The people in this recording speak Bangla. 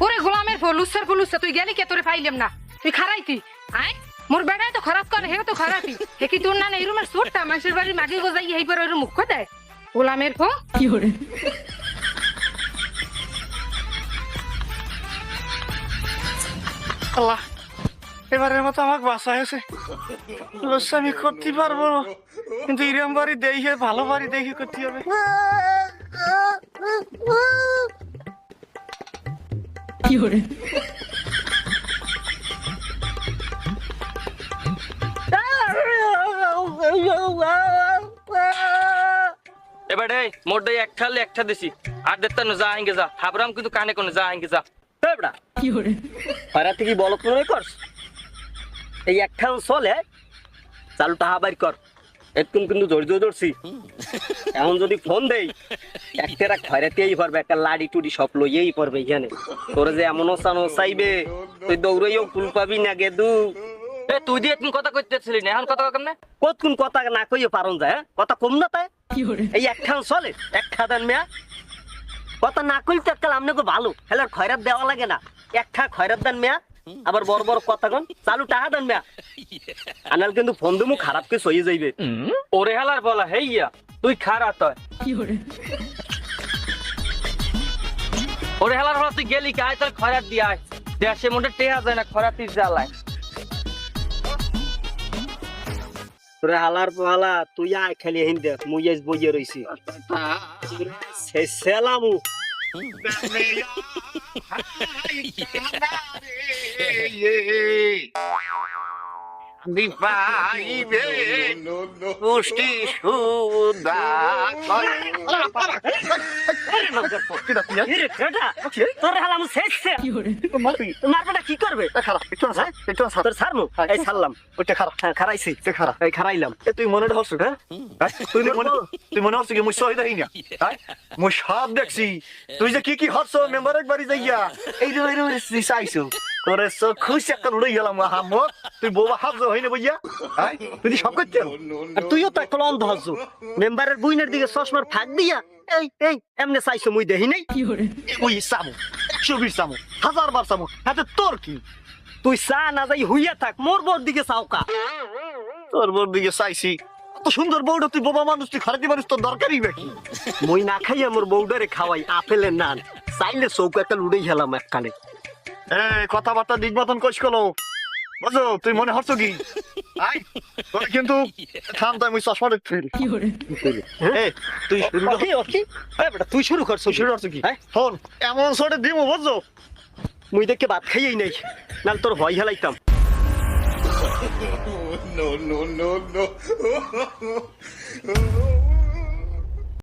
ওরে গোলামের ফল লুসার ফল লুসা তুই গেলি কে? তোরে পাইলাম না। তুই খারাইতি? আয়। মোর বেড়ায় তো খারাপ করে হে তো খারাপই। হে কি তোর না এই রুমের সুরটা? মানুষের বাড়ি মাগে গোজাই এই পর ওর মুখ দেয় গোলামের ফো আল্লাহ এবারের মতো আমাকে বাসা হয়েছে লস্যা আমি করতে পারব। কিন্তু ইরম বাড়ি দেখে ভালো বাড়ি দেখে করতে হবে। এবার মোর দেই এক খালে একটা দিছি। আর দেখতে যা আইঙ্গে যা। হাবরাম কিন্তু কানে কোনে যা আইঙ্গে যা। এবড়া? পারা থেকে বলত মনে করস? এই একটা চলে চালু টাহা বাইর কর। একদম কিন্তু ধৈর্য ধরছি এখন যদি ফোন দেই একটা খয়রাতেই পারবে একটা লাড়ি টুড়ি সব লইয়েই পারবে এখানে। তোরে যে এমন ওসান চাইবে তুই দৌড়াইও ফুল পাবি না গেদু এ তুই দিয়ে তুমি কথা কইতেছিলি না এখন কথা কেমনে? কত কোন কথা না কইও পারন যায় হ্যাঁ? কথা কম না তাই? এই একখান চলে এক খাদান মেয়া। কথা না কইলে তো একটা আমনে ভালো। হেলার খয়রাত দেওয়া লাগে না। একটা খয়রাত দেন মেয়া আবার বড় বড় কথা কন চালু টাকা দেন মেয়া। আনাল কিন্তু ফোন দিমু খারাপ কে সইয়ে যাইবে। ওরে হেলার বলা হেইয়া তুই খারাপ হয় ওরে? হেলার বলা তুই গেলি কে? আয় তোর খয়রাত দিয়ে আয়। দেশে মধ্যে টেহা যায় না খয়রাতির জ্বালায়। তোরে হালার পালা তুই আয় খালি হিন দেখ মুই বইয়ে রইছি। সে সেলামু। yeah. দিপাইবে পুষ্টি সুদা তোর হালাম শেষছে মারবেটা কি করবে খারাপ একটু না একটু না তোর সারমু এই সারলাম ওইটা খারাপ হ্যাঁ খারাইছি খারাপ এই খারাইলাম তুই মনে হচ্ছ হ্যাঁ তুই মনে তুই মনে হচ্ছে কি মুই সহিদ হই না হ্যাঁ? মুই সব দেখছি তুই যে কি কি হচ্ছ মেম্বার একবারই যাইয়া এই রে এই রে চাইছো তোরে খুশি একটা উড়ে গেলাম তুই বৌবা হাফজ হ্যাঁ তুই সব করতে আর তুইও তো একটা অন্ধ মেম্বারের বুইনের দিকে চশমার ফাঁক দিয়া এই এই এমনে চাইছো মুই দেহি নাই? ওই সামু সামু হাজার বার সামু হাতে তোর কি? তুই চা না যাই হুইয়া থাক মোর বোর দিকে চাওকা তোর বোর দিকে চাইছি। এত সুন্দর বউটা তুই বোবা মানুষ তুই খারাপি মানুষ তোর দরকারই নাকি মুই না খাইয়া মোর বউডারে খাওয়াই আপেলের নান। চাইলে চৌকা একটা লুড়েই খেলাম এক কানে এই কথাবার্তা দিক মতন কইস কলো। বুঝো তুই মনে হচ্ছ কি? আই তোর কিন্তু থাম তাই মুই চশমাটা ফেল এ তুই শুরু কর। ওকে ওকে এই বেটা তুই শুরু কর শুরু করছ কি? হ্যাঁ? ফোন এমন সরে দিমু বুঝছ? মুই দেখে ভাত খাইয়াই নাই নাল তোর ভয় হেলাইতাম। No, no, no, no.